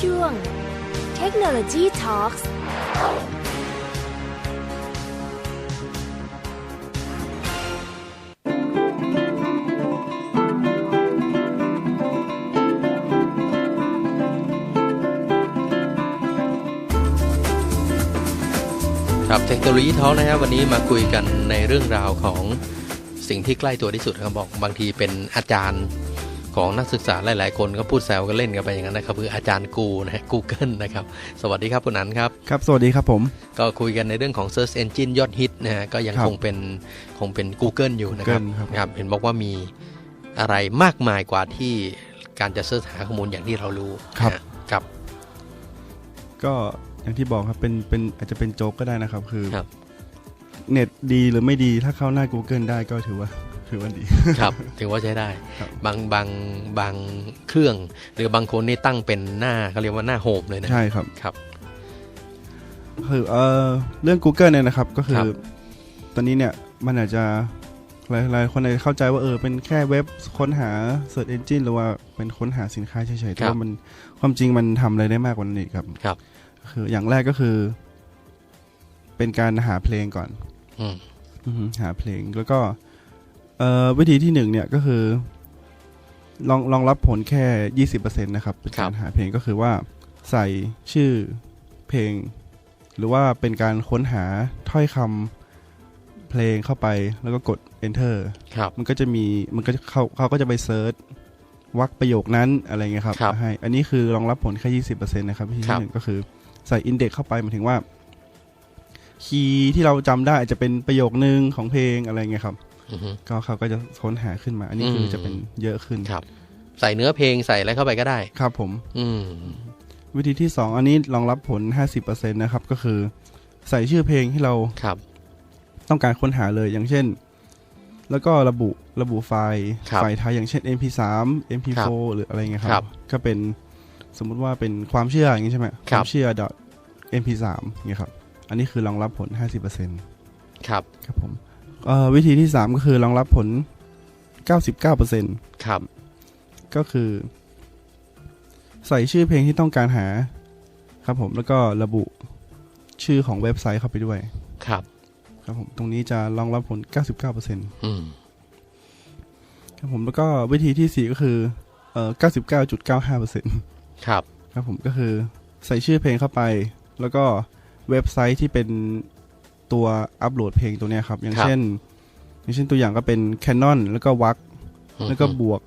ช่วง Technology Talks ครับเทคโนโลยีท้องนะครับวันนี้มาคุยกันในเรื่องราวของสิ่งที่ใกล้ตัวที่สุดครับบอกบางทีเป็นอาจารย์ ของนักศึกษาหลาย ๆ คนก็พูดแซวกันเล่นกันไปอย่างนั้นนะครับคืออาจารย์กูนะฮะ Google นะครับ สวัสดีครับคุณอันครับครับ สวัสดีครับผม ก็คุยกันในเรื่องของ Search Engine ยอดฮิตนะฮะก็ยังครับคงเป็นคงเป็น Google อยู่นะครับ Google ครับครับเห็นบอกว่ามีอะไรมากมายกว่าที่การจะเสิร์ชหาข้อมูลอย่างที่เรารู้ครับนะฮะครับ ก็อย่างที่บอกครับเป็นเป็นอาจจะเป็นโจ๊กก็ได้นะครับ คือครับเน็ตดีหรือไม่ดีถ้าเข้าหน้า Google ได้ก็ถือว่า ถือว่าดีครับ ถือว่าใช้ได้ครับบางบางบางเครื่อง หรือบางคนนี่ตั้งเป็นหน้าเขาเรียกว่าหน้าโฮมเลยนะใช่ครับครับคือเอ่อเรื่อง Google เนี่ยนะครับ ก็คืครัอบตอนนี้เนี่ยมันอาจจะหลายหลายคนอาจจะเข้าใจว่าเออเป็นแค่เว็บค้นหา Search Engine หรือว่าเป็นค้นหาสินค้าเฉยๆแต่ว่ามันความจริงมันทำอะไรได้มากกว่านั้นอีกครับครับ คืออย่างแรกก็คือ เป็นการหาเพลงก่อนอืมอือฮึหาเพลงแล้วก็เอ่อ วิธีที่หนึ่งเนี่ยก็คือลองลองรับผลแค่ยี่สิบเปอร์เซ็นต์นะครับเป็นการหาเพลงก็คือว่าใส่ชื่อเพลง หรือว่าเป็นการค้นหาถ้อยคำเพลงเข้าไปแล้วก็กด enter ครับมันก็จะมีมันก็จะเขาเขาก็จะไปเซิร์ชวักประโยคนั้นอะไรเงี้ยครับครับมาให้อันนี้คือรองรับผลแค่ยี่สิบเปอร์เซ็นต์นะครับวิธีครัที่บหนึ่งก็คือใส่อินเด็กเข้าไปหมายถึงว่า คีย์ที่เราจำได้อาจจะเป็นประโยคนึงของเพลงอะไรเงี้ยครับอือฮึ ก็เขาก็จะค้นหาขึ้นมา อันนี้คืออมจะเป็นเยอะขึ้นครับ ใส่เนื้อเพลงใส่อะไรเข้าไปก็ได้ ครับผม อืมวิธีที่สองอันนี้รองรับผลห้าสิบเปอร์เซ็นต์นะครับ ก็คือ ใส่ชื่อเพลงที่เราครับ ต้องการค้นหาเลยอย่างเช่น แล้วก็ระบุระบุไฟล์ครับไฟล์ไทยอย่างเช่น MP3 MP4 หรืออะไรเงี้ยคครัรับบก็เป็นสมมุติว่าเป็นความเชื่ออย่างนี้ใช่ไหมครับความเชื่อ .mp3 เงี้ยครับ อันนี้คือรองรับผล50%ครับ ครับผมเอ่อ วิธีที่3ก็คือรองรับผล 99%ครับ ก็คือ ใส่ชื่อเพลงที่ต้องการหา ครับผมแล้วก็ระบุชื่อของเว็บไซต์เข้าไปด้วย ครับ ครับผมตรงนี้จะรองรับผล 99%อืมครับผมแล้วก็วิธีที่4ก็คือเอ่อ99.95%ครับ ครับผมก็คือ ใส่ชื่อเพลงเข้าไป แล้วก็เว็บไซต์ที่เป็น ตัวอัปโหลดเพลงตัวเนี้ยครับ อย่างครับเช่น อย่างเช่นตัวอย่างก็เป็น Canon แล้วก็วักอืมแล้วก็บวก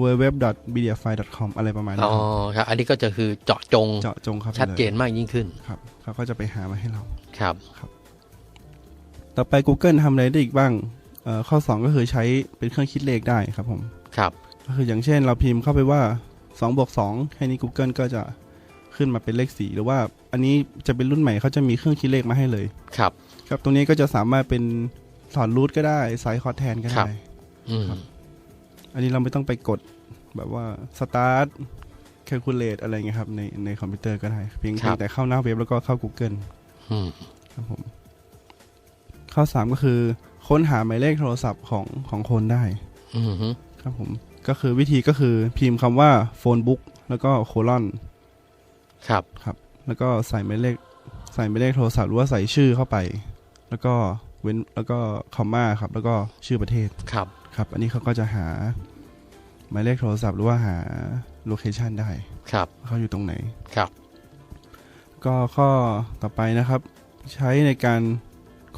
www.mediafire.com อะไรประมาณอ๋นี้อครับครับ อันนี้ก็จะคือเจาะจงเจาะจงครับชัดเจนมากยิ่งขึ้นครับเขาก็จะไปหามาให้เราครับต่อไป Google ทำอะไรได้อีกบ้างเอ่อข้อ 2 ก็คือใช้เป็นเครื่องคิดเลขได้ครับผม ครับ ก็คืออย่างเช่นเราพิมพ์เข้าไปว่า2บวก2แค่นี้ Google ก็จะ ขึ้นมาเป็นเลข4หรือว่าอันนี้จะเป็นรุ่นใหม่เขาจะมีเครื่องคิดเลขมาให้เลยครับ ครับตรงนี้ก็จะสามารถเป็นสอนรูทก็ได้ไซส์คอร์สแทนก็ครัได้บอืมอันนี้เราไม่ต้องไปกดแบบว่า start calculate อะไรเงี้ยครับในในคอมพิวเตอร์ก็ได้เพียงครับแต่เข้าหน้าเว็บแล้วก็เข้า Google อืมครับผม ข้อ3ก็คือ ค้นหาหมายเลขโทรศัพท์ของของคนได้อืมฮึครับผม ก็คือวิธีก็คือพิมพ์คำว่า phone book แล้วก็โคลอน ครับครับ แล้วก็ใส่หมายเลขใส่หมายเลขโทรศัพท์หรือว่าใส่ชื่อเข้าไป แล้วก็เว้นแล้วก็คอมมาครับ แล้วก็ชื่อประเทศครับครับ อันนี้เขาก็จะหาหมายเลขโทรศัพท์หรือว่าหาโลเคชันได้ครับว่าเขาอยู่ตรงไหนครับ ก็ข้อต่อไปนะครับ ใช้ในการ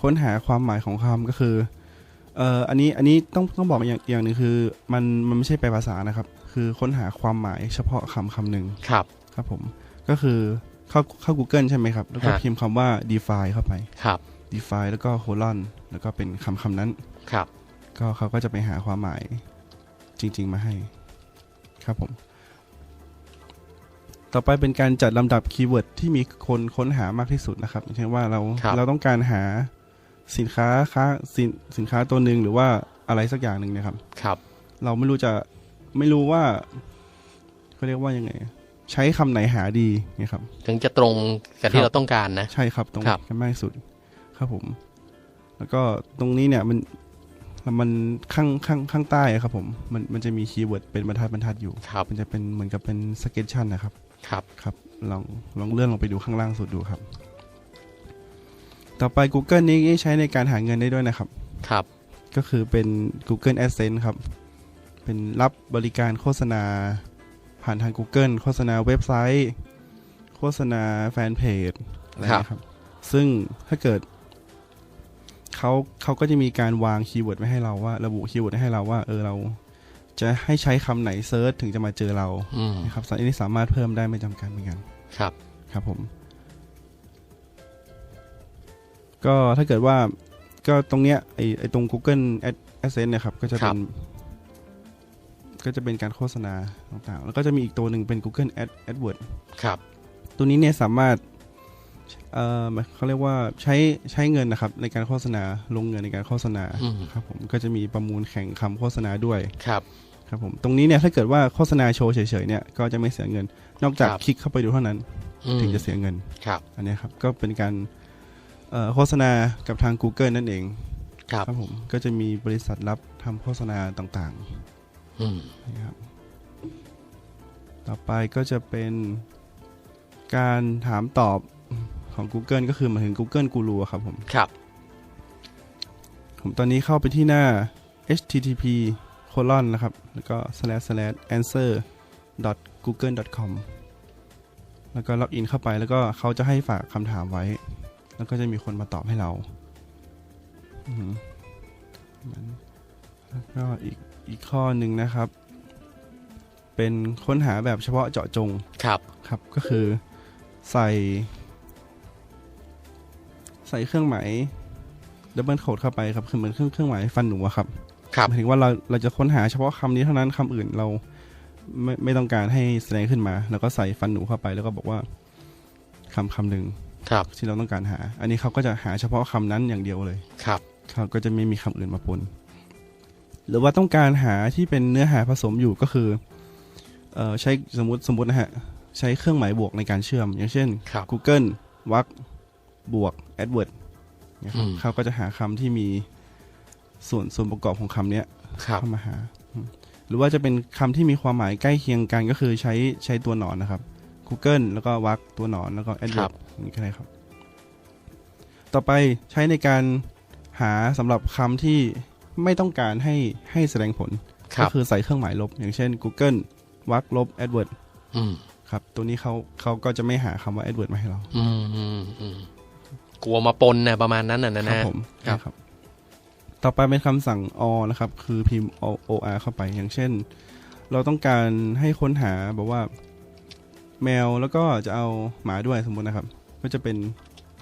ค้นหาความหมายของคำก็คือเอ่ออันนี้อันนี้ต้องต้องบอกอย่างอย่างหนึ่งคือมันมันไม่ใช่แปลภาษานะครับ คือค้นหาความหมายเฉพาะคำคำหนึ่งครับ ครับผม ก็คือเข้าเข้า Google ใช่ไหมครับ แล้วก็ฮะพิมพ์คำว่า define เข้าไปครับ define แล้วก็ colon แล้วก็เป็นคำคำนั้นครับ ก็เขาก็จะไปหาความหมายจริง ๆ มาให้ ครับผม ต่อไปเป็นการจัดลำดับคีย์เวิร์ดที่มีคนค้นหามากที่สุดนะครับอย่างเช่นว่าเราครับเราต้องการหาสินค้าค้าสินสินค้าตัวหนึ่งหรือว่าอะไรสักอย่างหนึ่งเนะครับ ครับ เราไม่รู้จะไม่รู้ว่าเขาเรียกว่ายังไง ใช้คำไหนหาดีเนี่ยครับ ถึงจะตรงกับคที่รับเราต้องการนะ ใช่ครับตรงครับกันมากที่สุด ครับผม แล้วก็ตรงนี้เนี่ยมันแล้วมันข้างข้างข้างใต้อะครับ ผม มันมันจะมีคีย์เวิร์ดเป็นบรรทัดบรรทัดอยู่ครับมันจะเป็นเหมือนกับเป็นสเก็ตชันนะครับ ครับครับลองลองเลื่อนลงไปดูข้างล่างสุดดูครับ ต่อไป Google นี้ใช้ในการหาเงินได้ด้วยนะครับ ครับ ก็คือเป็น Google AdSense ครับ เป็นรับบริการโฆษณา ผ่านทาง Google โฆษณาเว็บไซต์ โฆษณาแฟนเพจอะไรอย่างเงี้ยครับ ซึ่งถ้าเกิดเขาเขาก็จะมีการวางคีย์เวิร์ดไว้ให้เราว่า ระบุคีย์เวิร์ดให้เราว่า เออเราจะให้ใช้คำไหนเซิร์ชถึงจะมาเจอเราอืมนะครับอันนี้สามารถเพิ่มได้ไม่จำกัดเหมือนกัน ครับ ครับผม ก็ถ้าเกิดว่าก็ตรงเนี้ยไอไอตรง Google Ad Adsense เนี่ยครับ ก็จะครัเป็นบ ก็จะเป็นการโฆษณาต่างๆ แล้วก็จะมีอีกตัวหนึ่งเป็น Google Ad AdWords ครับ ตัวนี้เนี่ยสามารถเอ่อเขาเรียกว่าใช้ใช้เงินนะครับ ในการโฆษณาลงเงินในการโฆษณาอืมครับผมก็จะมีประมูลแข่งคำโฆษณาด้วยครับครับผมตรงนี้เนี่ยถ้าเกิดว่าโฆษณาโชว์เฉยๆเนี่ยก็จะไม่เสียเงิน นอกจากครับคลิกเข้าไปดูเท่านั้นอืมถึงจะเสียเงินครับ อันเนี้ยครับก็เป็นการเอ่อโฆษณากับทาง Google นั่นเองครับครับผมก็จะมีบริษัทรับทำโฆษณาต่างอืมๆ นะครับต่อไปก็จะเป็นการถามตอบของ Google ก็คือหมายถึง Google Guru อะครับผม ครับ ผมตอนนี้เข้าไปที่หน้า http colon นะครับ แล้วก็ slash slash answer google com แล้วก็ล็อกอินเข้าไปแล้วก็เขาจะให้ฝากคำถามไว้ แล้วก็จะมีคนมาตอบให้เราอือหือแล้วก็อีก อีกข้อหนึ่งนะครับ เป็นค้นหาแบบเฉพาะเจาะจงครับครับก็คือใส่ ใส่เครื่องหมายดับเบิลโคดเข้าไปครับคือเหมือนเครื่องเครื่องหมายฟันหนูอะครับครับหมายถึงว่าเราเราจะค้นหาเฉพาะคำนี้เท่านั้นคำอื่นเราไม่ไม่ต้องการให้แสดงขึ้นมา แล้วก็ใส่ฟันหนูเข้าไป แล้วก็บอกว่าคำคำหนึ่งครับที่เราต้องการหา อันนี้เขาก็จะหาเฉพาะคำนั้นอย่างเดียวเลยครับเขาก็จะไม่มีคำอื่นมาปน หรือว่าต้องการหาที่เป็นเนื้อหาผสมอยู่ก็คือเอ่อใช้สมมติสมมตินะฮะ ใช้เครื่องหมายบวกในการเชื่อม อย่างเช่น ครับ Google วักบวก AdWord เนี่ยครับอืม เขาก็จะหาคำที่มีส่วนส่วนประกอบของคำเนี้ย ครับ เข้ามาหาอืมหรือว่าจะเป็นคำที่มีความหมายใกล้เคียงกันก็คือใช้ใช้ตัวหนอนนะครับ Google แล้วก็วักตัวหนอนแล้วก็ ครั AdWord บอย่างนี้ก็ได้ครับ ต่อไปใช้ในการหาสำหรับคำที่ ไม่ต้องการให้ให้แสดงผลครัก็บคือใส่เครื่องหมายลบ อย่างเช่น Google วักลบ AdWord อืมครับ ตัวนี้เขาเขาก็จะไม่หาคำว่า AdWord มาให้เราอืมอืมอืมกลัวมาปนนะประมาณนั้นน่ะนะครันะผมครับใช่ครับ ต่อไปเป็นคำสั่ง or นะครับ คือพิมพ์ or เข้าไป อย่างเช่น เราต้องการให้ค้นหาบอกว่า แมวแล้วก็จะเอาหมาด้วยสมมุตินะครับ ก็จะเป็น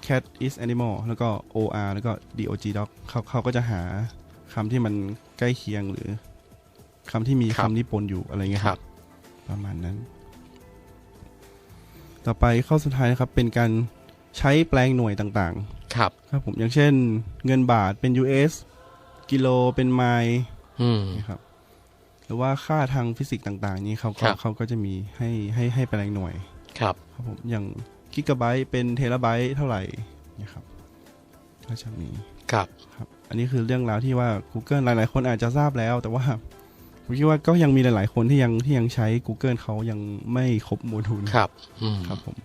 cat is animal แล้วก็ or แล้วก็ dog dog เขาเขาก็จะหา คำที่มันใกล้เคียงหรือคำที่มีครับคำนี้ปนอยู่อะไรเงี้ยครับ ประมาณนั้น ต่อไปข้อสุดท้ายนะครับ เป็นการใช้แปลงหน่วยต่างๆ ครับ ครับ ผมอย่างเช่น เงินบาทเป็น US กิโลเป็นไมล์อืมนะครับหรือว่าค่าทางฟิสิกส์ต่าง ๆ นี้เขาก็ครับเขาก็จะมีให้ให้ให้แปลงหน่วย ครับ ครับผมอย่างกิกะไบต์เป็นเทราไบต์เท่าไหร่นะครับก็จะมีครับครับ อันนี้คือเรื่องราวที่ว่า Google หลาย ๆ คนอาจจะทราบแล้ว แต่ว่าผมคิดว่าก็ยังมีหลาย ๆ คนที่ยังที่ยังใช้ Google เขายังไม่ครบโมดูลครับอืมครับผม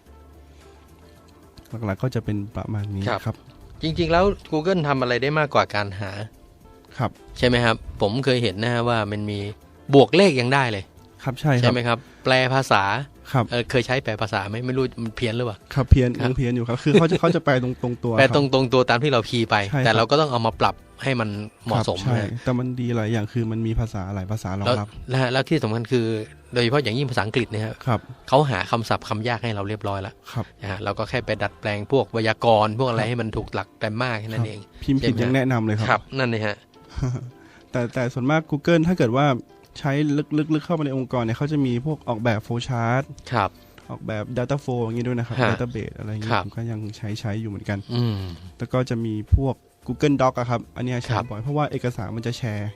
หลัก ๆ ก็จะเป็นประมาณนี้ครับครับ จริง ๆ แล้ว Google ทำอะไรได้มากกว่าการหา ครับ ใช่ไหมครับ ผมเคยเห็นนะฮะว่ามันมีบวกเลขยังได้เลย ครับใช่คใช่รับไหมครับ แปลภาษา ครับเออเคยใช้แปลภาษาไหมไม่รู้มันเพี้ยนหรือเปล่าครับเพี้ยนครับยังเพี้ยนอยู่ครับ คือเขาจะเขาจะแปลตรงตรงตัวแปลคบตรงตรงตัวตามที่เราพีย์ไปใช่ครับแต่เราก็ต้องเอามาปรับให้มันเหมาะสมครับใช่นะแต่มันดีหลายอย่างคือมันมีภาษาหลายภาษารองแล้วรับและแล้วที่สำคัญคือโดยเฉพาะอย่างยิ่งภาษาอังกฤษเนี่ยครับครับเขาหาคำศัพท์คำยากให้เราเรียบร้อยแล้วครับนะฮะเราก็แค่ไปดัดแปลงพวกไวยากรณ์พวกอะไรให้มันถูกหลักแกรมมาแค่นั้นเองพิมพ์ผิดใช่ไหมยังแนะนำเลยคครัรับนั่นเลยฮะแต่แต่ส่วนมาก Google ถ้าเกิดว่า ใช้ลึกลึกลึกเข้าไปในองค์กรเนี่ยเขาจะมีพวกออกแบบโฟล์ชาร์ตครับ ออกแบบ Data Flow อย่างนี้ด้วยนะครับ ฮะ Database อะไรอย่างคนี้รับผมก็ยังใช้ใช้อยู่เหมือนกัน อืม แล้วก็จะมีพวก Google Doc อะครับ อันเนี้ยใช้ครับ บ่อยเพราะว่าเอกสารมันจะแชร์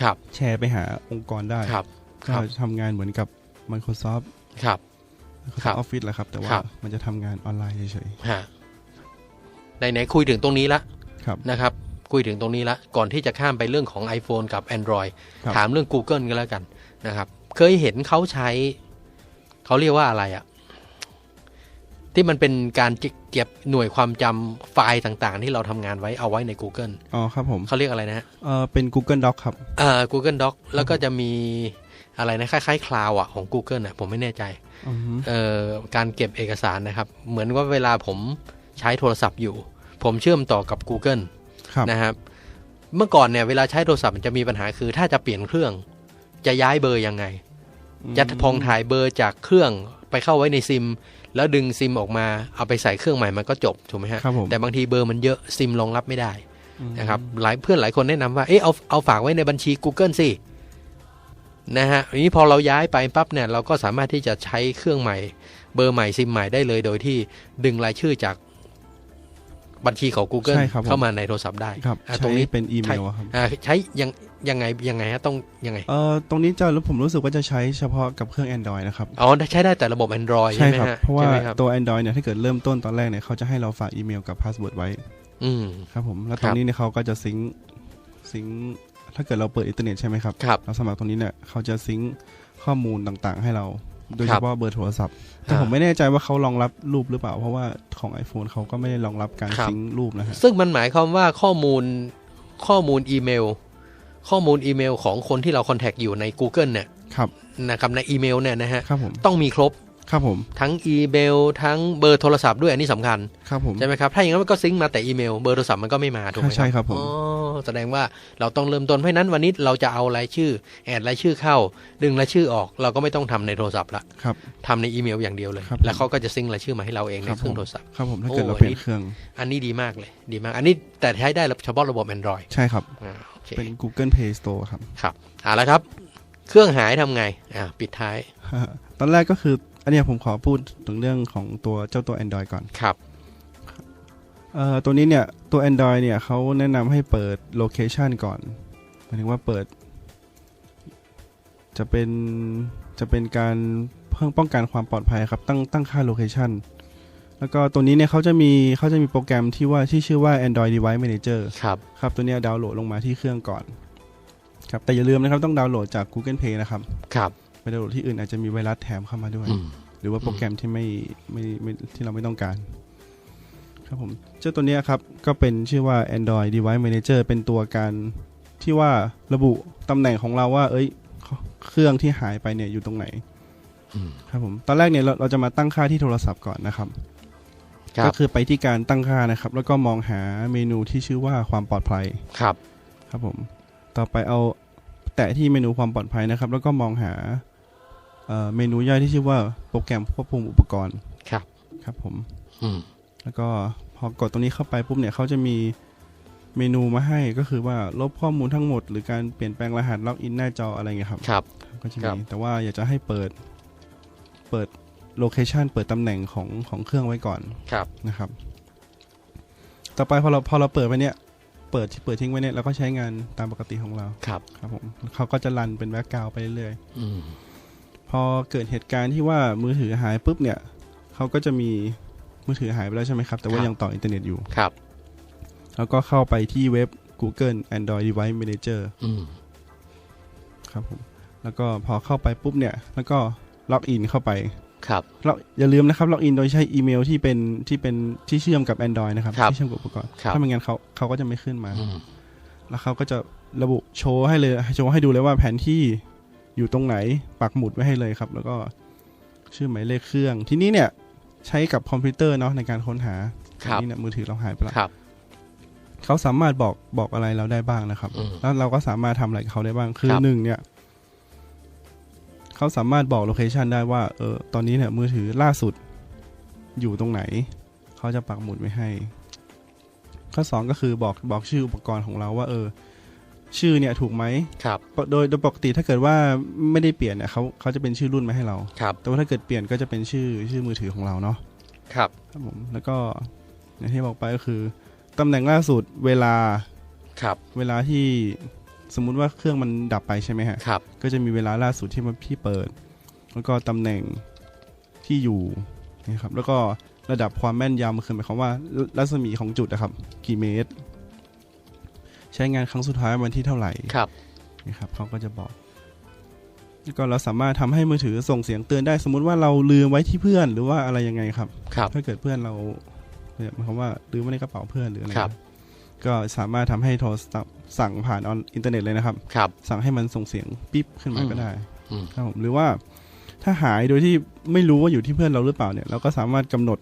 ครับแชร์ไปหาองค์กรได้ครับคก็รับทำงานเหมือนกับ Microsoft ครับ ครั Microsoft บ Office แหละครับ แต่ว่าครับ มันจะทำงานออนไลน์เฉยฮะไหนๆคุยถึงตรงนี้ละ ๆ ครับ นะครับ คุยถึงตรงนี้ละ ก่อนที่จะข้ามไปเรื่องของ iPhone กับ Android ครับถามเรื่อง Google กันแล้วกันนะครับ เคยเห็นเขาใช้ เขาเรียกว่าอะไรอะที่มันเป็นการเก็บหน่วยความจำไฟล์ต่างๆ ที่เราทำงานไว้เอาไว้ใน Google อ๋อครับผมเขาเรียกอะไรนะฮะเออเป็น Google Doc ครับเอ่อ Google Doc แล้วก็จะมีอะไรนะคล้ายๆคลาวอะของ Google อะผมไม่แน่ใจอือฮึเอ่อการเก็บเอกสารนะครับ เหมือนว่าเวลาผมใช้โทรศัพท์อยู่ ผมเชื่อมต่อกับ Google ครับ นะครับเมื่อก่อนเนี่ยเวลาใช้โทรศัพท์มันจะมีปัญหาคือ ถ้าจะเปลี่ยนเครื่อง จะย้ายเบอร์ยังไง จะพองถ่ายเบอร์จากเครื่องไปเข้าไว้ในซิม แล้วดึงซิมออกมาเอาไปใส่เครื่องใหม่มันก็จบถูกไหมฮะครับผมแต่บางทีเบอร์มันเยอะซิมรองรับไม่ได้อืมนะครับหลายเพื่อนหลายคนแนะนำว่าเอ๊ะเอาเอาฝากไว้ในบัญชี Google สินะฮะทีนี้พอเราย้ายไปปั๊บเนี่ยเราก็สามารถที่จะใช้เครื่องใหม่ เบอร์ใหม่ซิมใหม่ได้เลยโดยที่ดึงรายชื่อจาก บัญชีของ Google ใช่ครับผมเข้ามาในโทรศัพท์ได้ครับอะตใช้รงนี้เป็นอีเมลอะครับอ่าใช้ยังยังไงยังไงฮะต้องยังไงเออตรงนี้จะผมรู้สึกว่าจะใช้เฉพาะกับเครื่อง Android นะครับอ๋อใช้ได้แต่ระบบ Android ใช่ใช่ไหมครับฮะเพราะว่าใช่ไหมครับตัว Android เนี่ยถ้าเกิดเริ่มต้นตอนแรกเนี่ยเขาจะให้เราฝากอีเมลกับพาสเวิร์ดไว้อืมครับผมแล้วคตรัรบงนี้เนี่ยเขาก็จะซิงค์ซิงค์ถ้าเกิดเราเปิดอินเทอร์เน็ตใช่ไหมครับครับเราสมัครตรงนี้เนี่ยเขาจะซิงค์ข้อมูลต่างๆ ให้เรา โดยคเฉรับพาะเบอร์โทรศัพท์ แต่ผมไม่แน่ใจว่าเขารองรับรูปหรือเปล่า เพราะว่าของ iPhone เขาก็ไม่ได้รองรับการครับซิงค์รูปนะฮะซึ่งมันหมายความว่าข้อมูลข้อมูลอีเมล ข้อมูลอีเมลของคนที่เราคอนแทคอยู่ใน Google เนี่ยครับนะครับในอีเมลเนี่ยนะฮะครับผมต้องมีครบ ครับผม ทั้งอีเมล ทั้งเบอร์โทรศัพท์ด้วยอันนี้สำคัญครับผมใช่ไหมครับถ้าอย่างนั้นมันก็ซิงค์มาแต่อีเมลเบอร์โทรศัพท์มันก็ไม่มาถูกไหมใช่ครับผมอ๋อแสดงว่าเราต้องเริ่มต้นเพราะฉะนั้นวันนี้เราจะเอารายชื่อ แอดรายชื่อเข้า ดึงรายชื่อออก เราก็ไม่ต้องทำในโทรศัพท์ละครับทำในอีเมลอย่างเดียวเลยครับแล้วเขาก็จะซิงค์รายชื่อมาให้เราเองในครับเครื่องผมโทรศัพท์ครับผมถ้าเกิดโอ้เราเปลี่ยอันนี้นเครื่องอันนี้ดีมากเลยดีมาก อันนี้แต่ใช้ได้เฉพาะระบบ Android ใช่ครับอ่าโอเคเป็น Google Play Store ครับครับเอาละครับ เครื่องหายทำไงอ่าปิดท้าย ตอนแรกก็คือ อันเนี้ยผมขอพูดถึงเรื่องของตัวเจ้าตัว Android ก่อน ครับเอ่อตัวนี้เนี่ยตัว Android เนี่ยเขาแนะนำให้เปิดโลเคชันก่อนหมายถึงว่าเปิด จะเป็นจะเป็นการเพิ่มป้องกันความปลอดภัยครับ ตั้งตั้งค่าโลเคชันแล้วก็ตัวนี้เนี่ยเขาจะมีเขาจะมีโปรแกรมที่ว่าที่ชื่อว่า Android Device Manager ครับครับ ตัวเนี้ยดาวน์โหลดลงมาที่เครื่องก่อน ครับ แต่อย่าลืมนะครับต้องดาวน์โหลดจาก Google Play นะครับ ครับ ไปดาวน์โหลดที่อื่นอาจจะมีไวรัสแถมเข้ามาด้วยอืมหรือว่าโปรแกรมที่ไม่ไม่ไม่ที่เราไม่ต้องการ ครับผมเจ้าตัวเนี้ยครับ ก็เป็นชื่อว่า Android Device Manager เป็นตัวการที่ว่าระบุตำแหน่งของเราว่า เอ้ย เครื่องที่หายไปเนี่ยอยู่ตรงไหนอืมครับผมตอนแรกเนี่ยเราเราจะมาตั้งค่าที่โทรศัพท์ก่อนนะครับครัก็บคือไปที่การตั้งค่านะครับ แล้วก็มองหาเมนูที่ชื่อว่าความปลอดภัยครับ ครับผม ต่อไปเอาแตะที่เมนูความปลอดภัยนะครับ แล้วก็มองหา เอ่อเมนูย่อยที่ชื่อว่าโปรแกรมควบคุมอุปกรณ์ครับครับผมอืมแล้วก็พอกดตรงนี้เข้าไปปุ๊บเนี่ยเขาจะมีเมนูมาให้ก็คือว่าลบข้อมูลทั้งหมด หรือการเปลี่ยนแปลงรหัสล็อกอินหน้าจออะไรเงี้ยครับครับ ก็จะครัมีบแต่ว่าอยากจะให้เปิด เปิดโลเคชันเปิดตำแหน่งของของเครื่องไว้ก่อนครับนะครับ ต่อไปพอเราพอเราเปิดไปเนี่ยเปิดเปิดทิ้งไว้เนี่ยเราก็ใช้งานตามปกติของเราครับ ครับผมเขาก็จะรันเป็นแบ็กกราวไปเรื่อยอืมๆ พอเกิดเหตุการณ์ที่ว่ามือถือหายปุ๊บเนี่ยเขาก็จะมีมือถือหายไปแล้วใช่ไหมครับ แต่ว่ายังต่ออินเทอร์เน็ตอยู่ครับ แล้วก็เข้าไปที่เว็บ Google Android Device Manager อืมครับผมแล้วก็พอเข้าไปปุ๊บเนี่ย แล้วก็ล็อกอินเข้าไปครับเราอย่าลืมนะครับล็อกอินโดยใช้อีเมลที่เป็นที่เป็นที่เชื่อมกับ Android นะครับครับที่เชื่อมกับอุปกรณ์ครับถ้าไม่งั้นเขาเขาก็จะไม่ขึ้นมาอืมแล้วเขาก็จะระบุโชว์ให้เลยโชว์ให้ดูเลยว่าแผนที่ อยู่ตรงไหนปักหมุดไว้ให้เลยครับ แล้วก็ชื่อหมายเลขเครื่อง ที่นี้เนี่ยใช้กับคอมพิวเตอร์เนาะในการค้นหาครับทีนี้เนี่ยมือถือเราหายไปแล้วครับเขาสามารถบอกบอกอะไรเราได้บ้างนะครับอืมแล้วเราก็สามารถทำอะไรกับเขาได้บ้าง คือครับหนึ่งเนี่ยเขาสามารถบอกโลเคชันได้ว่าเออตอนนี้เนี่ยมือถือล่าสุดอยู่ตรงไหน เขาจะปักหมุดไว้ให้ ข้อสองก็คือบอกบอกชื่ออุปกรณ์ของเราว่า เออ ชื่อเนี่ยถูกไหมครับโดยโดยปกติถ้าเกิดว่าไม่ได้เปลี่ยนเนี่ยเขาเขาจะเป็นชื่อรุ่นมาให้เราครับแต่ว่าถ้าเกิดเปลี่ยนก็จะเป็นชื่อชื่อมือถือของเราเนาะครับครับผมแล้วก็อย่างที่บอกไปก็คือตำแหน่งล่าสุดเวลาครับ เวลาที่สมมุติว่าเครื่องมันดับไปใช่ไหมฮะครับ ก็จะมีเวลาล่าสุดที่มันพี่เปิด แล้วก็ตำแหน่งที่อยู่นะครับแล้วก็ระดับความแม่นยำคือหมายความว่ารัศมีของจุดนะครับ กี่เมตร ใช้งานครั้งสุดท้ายวันที่เท่าไหร่ครับนะครับเขาก็จะบอกแล้วก็เราสามารถทำให้มือถือส่งเสียงเตือนได้ สมมุติว่าเราลืมไว้ที่เพื่อนหรือว่าอะไรยังไงครับครับถ้าเกิดเพื่อนเราเนี่ยหมายความว่าลืมไว้ในกระเป๋าเพื่อนหรืออะไรครับก็สามารถทำให้โทรศัพท์สั่งผ่านออนอินเทอร์เน็ตเลยนะครับครับสั่งให้มันส่งเสียงปิ๊บขึ้นมาอืมก็ได้อืมครับผมหรือว่าถ้าหายโดยที่ไม่รู้ว่าอยู่ที่เพื่อนเราหรือเปล่าเนี่ย เราก็สามารถกำหนด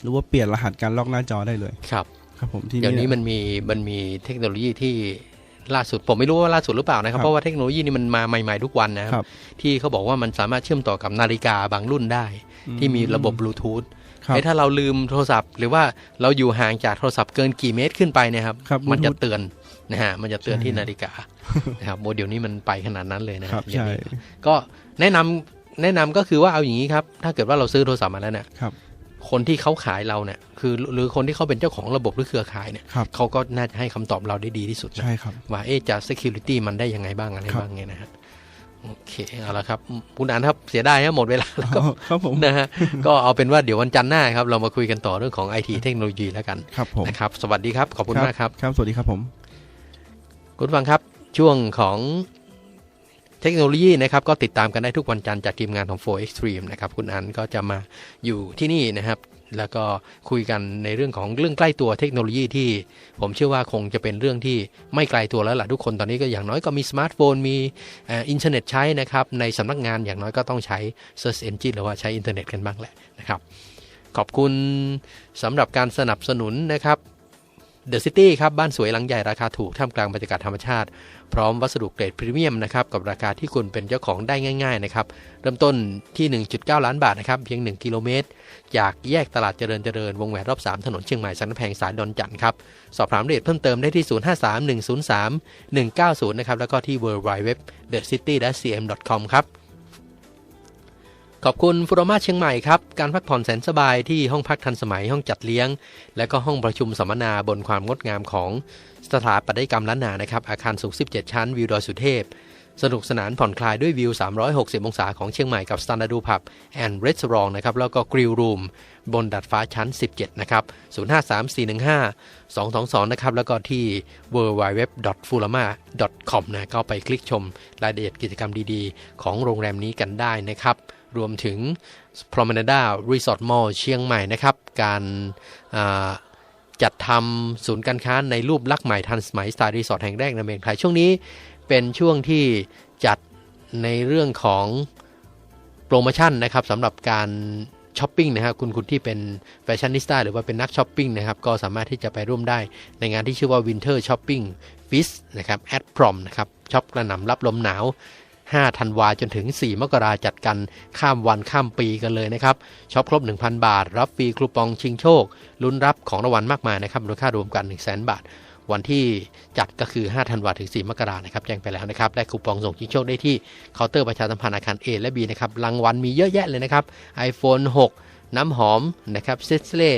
หรือว่าเปลี่ยนรหัสการล็อกหน้าจอได้เลยครับ ครับผมที่เดี๋ยวนี้มันมีมันมีเทคโนโลยีที่ล่าสุดผมไม่รู้ว่าล่าสุดหรือเปล่านะครับครับเพราะว่าเทคโนโลยีนี้มันมาใหม่ๆทุกวันนะคครัรับบที่เขาบอกว่ามันสามารถเชื่อมต่อกับนาฬิกาบางรุ่นได้ ที่มีระบบบลูทูธครับไอ้ถ้าเราลืมโทรศัพท์ หรือว่าเราอยู่ห่างจากโทรศัพท์เกินกี่เมตรขึ้นไปเนะครับครับ มันจะ Bluetooth เตือนนะฮะมันจะเตือนใช่ที่นาฬิกานะครับโมเดลนี้มันไปขนาดนั้นเลยนะคครัรับบเดี๋ยวใช่นี้ก็แนะนำแนะนำก็คือว่าเอาอย่างนี้ครับ ถ้าเกิดว่าเราซื้อโทรศัพท์มาแล้วเนี่ย ครับคนที่เขาขายเราเนี่ยคือหรือคนที่เขาเป็นเจ้าของระบบหรือเครือข่ายเนี่ยครับเขาก็น่าจะให้คำตอบเราได้ดีที่สุดนะใช่ครับว่าเอ๊ะจะ security มันได้ยังไงบ้างอะไรครับบ้างเนี่ยนะฮะโอเคเอาละครับคุณอันครับเสียดายนะหมดเวลาแล้วก็อ๋อครับผมนะฮะก็เอาเป็นว่าเดี๋ยววันจันทร์หน้าครับเรามาคุยกันต่อเรื่องของ IT เทคโนโลยีแล้วกันครับผมนะครับสวัสดีครับขอบคุณมากครับครับสวัสดีครับผมคุณผู้ฟังครับช่วงของ เทคโนโลยีนะครับก็ติดตามกันได้ทุกวันจันทร์จากทีมงานของ 4 Extreme นะครับคุณอันก็จะมาอยู่ที่นี่นะครับ แล้วก็คุยกันในเรื่องของเรื่องใกล้ตัวเทคโนโลยีที่ ผมเชื่อว่าคงจะเป็นเรื่องที่ไม่ไกลตัวแล้วล่ะทุกคนตอนนี้ก็อย่างน้อยก็มีสมาร์ทโฟนมีอินเทอร์เน็ตใช้นะครับ ในสำนักงานอย่างน้อยก็ต้องใช้ Search Engine หรือว่าใช้อินเทอร์เน็ตกันบ้างแหละนะครับขอบคุณสำหรับการสนับสนุนนะครับ The City ครับบ้านสวยหลังใหญ่ราคาถูกท่ามกลางบรรยากาศธรรมชาติ พร้อมวัสดุเกรดพรีเมียมนะครับกับราคาที่คุณเป็นเจ้าของได้ง่ายๆนะครับเริ่มต้นที่ 1.9 ล้านบาทนะครับเพียง 1 กิโลเมตร จากแยกตลาดเจริญเจริญ วงแหวนรอบ 3 ถนนเชียงใหม่สันแพงสายดอนจันทร์ครับสอบถามรายละเอียดเพิ่มเติมได้ที่ 053103 190 นะครับแล้วก็ที่ w w w t h e c i t y c m c o m ครับ ขอบคุณฟูรมาเชียงใหม่ครับ การพักผ่อนแสนสบายที่ห้องพักทันสมัยห้องจัดเลี้ยง และก็ห้องประชุมสัมมนาบนความงดงามของสถาปัตยกรรมล้านนานะครับอาคารสูง 17 ชั้นวิวดอยสุเทพ สนุกสนานผ่อนคลายด้วยวิว 360 องศาของเชียงใหม่กับ Standard ผับแอนด์รีสอร์ทนะครับแล้วก็กริลรูมบนดัดฟ้าชั้น 17 นะครับ 0534152222นะครับ แล้วก็ที่ w w w f u l a m a c o m นะก็ไปคลิกชมรายละเอียดกิจกรรมดีๆ ของโรงแรมนี้กันได้นะครับ รวมถึง Promenada Resort Mall เชียงใหม่นะครับ การจัดทำศูนย์การค้าในรูปลักษณ์ใหม่ทันสมัยสไตล์รีสอร์ทแห่งแรกในเมืองไทยช่วงนี้เป็นช่วงที่จัดในเรื่องของโปรโมชั่นนะครับสำหรับการช้อปปิ้งนะครับคุณคุณที่เป็นแฟชั่นนิสต้าหรือว่าเป็นนักช้อปปิ้งนะครับก็สามารถที่จะไปร่วมได้ในงานที่ชื่อว่า Winter Shopping f e s นะครับ at prom นะครับช็อปกระหน่ำรับลมหนาว 5ธันวาจนถึง 4 มกราจัดกัน ข้ามวันข้ามปีกันเลยนะครับช็อปครบ 1,000 บาท รับฟรีคูปองชิงโชค ลุ้นรับของรางวัลมากมายนะครับมูลค่ารวมกัน 1 0 0 0 0 0 บาท วันที่จัดก็คือ 5 ธันวาถึง 4 มกรานะครับแจ้งไปแล้วนะครับและคูปองส่งชิงโชคได้ที่เคาน์เตอร์ประชาสัมพันธ์อาคาร A และ B นะครับรางวัลมีเยอะแยะเลยนะครับ iPhone 6 น้ำหอมนะครับเซสเล่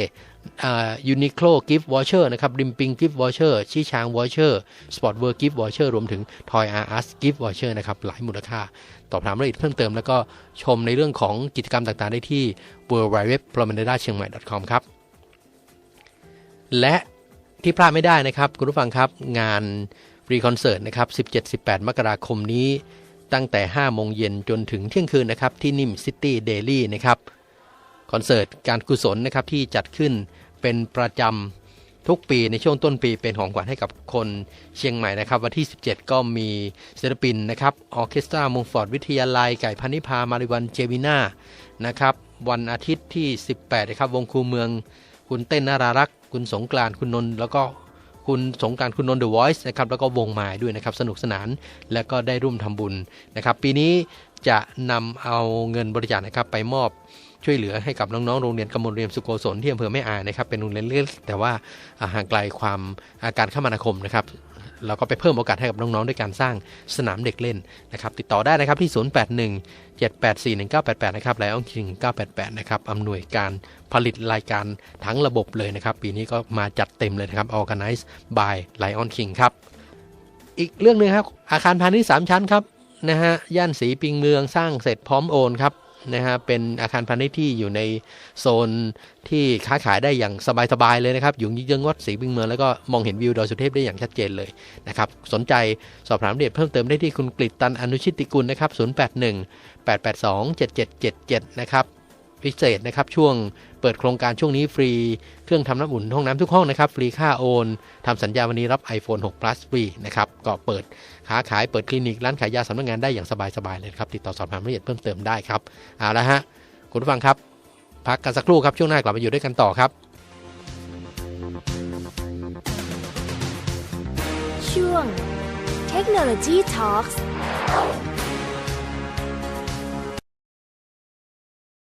ยูนิโคลกิฟต์วอเชอร์นะครับริมปิงกิฟต์วอเชอร์ชี้ช้างวอเชอร์สปอร์ตเวิร์กิฟต์วอเชอร์รวมถึงทอยอาร์อัสกิฟต์วอเชอร์นะครับหลายมูลค่า ตอบถามรายละเอียดเพิ่มเติม แล้วก็ชมในเรื่องของกิจกรรมต่างๆ ได้ที่ w w w p r o m e n a d a c h i a n g m a i c o m ครับ และที่พลาดไม่ได้นะครับ คุณผู้ฟังครับ งานฟรีคอนเสิร์ตนะครับ 17-18 มกราคมนี้ ตั้งแต่ 5 โมงเย็นจนถึงเที่ยงคืนนะครับที่นิมซิตี้เดลี่นะครับ คอนเสิร์ตการกุศลนะครับที่จัดขึ้นเป็นประจำทุกปีในช่วงต้นปีเป็นของขวัญให้กับคนเชียงใหม่นะครับ วันที่ 17 ก็มีศิลปินนะครับออเคสตรามงฟอร์ดวิทยาลัยไก่พันิพามาริวันเจวิน่านะครับวันอาทิตย์ที่ 18นะครับวงคูเมือง คุณเต้นนารารักษ์คุณสงกรานคุณนนท์แล้วก็คุณสงกรานคุณนนท์เดอะวอยซ์นะครับแล้วก็วงไม้ด้วยนะครับสนุกสนานและก็ได้ร่วมทำบุญนะครับ ปีนี้จะนำเอาเงินบริจาคนะครับไปมอบ ช่วยเหลือให้กับน้องๆโรงเรียนกำมลเรียมสุโกศลที่อำเภอแม่อายนะครับเป็นโรงเรียนเล็กแต่ว่าห่างไกลความอาการคมนาคมนะครับเราก็ไปเพิ่มโอกาสให้กับน้องๆด้วยการสร้างสนามเด็กเล่นนะครับ ติดต่อได้นะครับที่ 081 784 1988 นะครับไลออนคิง988 นะครับอำนวยการผลิตรายการทั้งระบบเลยนะครับ ปีนี้ก็มาจัดเต็มเลยนะครับ Organize by Lion King ครับ อีกเรื่องหนึงครับ อาคารพาณิชย์3ชั้นครับนะฮะย่านสีปิงเมืองสร้างเสร็จพร้อมโอนครับ นะฮะเป็นอาคารพาณิชย์ที่อยู่ในโซนที่ค้าขายได้อย่างสบายๆเลยนะครับ อยู่ยื้องวัดศรีบิงเมืองแล้วก็มองเห็นวิวดอยสุเทพได้อย่างชัดเจนเลยนะครับ สนใจสอบถามรายละเอียดเพิ่มเติมได้ที่คุณกฤษตันอนุชิตติกุลนะครับ 081 882 7777 นะครับ พิเศษนะครับช่วงเปิดโครงการช่วงนี้ฟรีเครื่องทำน้ำอุ่นห้องน้ำทุกห้องนะครับฟรีค่าโอนทำสัญญาวันนี้รับ iPhone 6 Plus ฟรีนะครับก็เปิดค้าขายเปิดคลินิก ร้านขายยาสำนักงานได้อย่างสบายๆเลยครับติดต่อสอบถามรายละเอียดเพิ่มเติมได้ครับเอาละฮะคุณผู้ฟังครับ พักกันสักครู่ครับช่วงหน้ากลับมาอยู่ด้วยกันต่อครับ ช่วง Technology Talks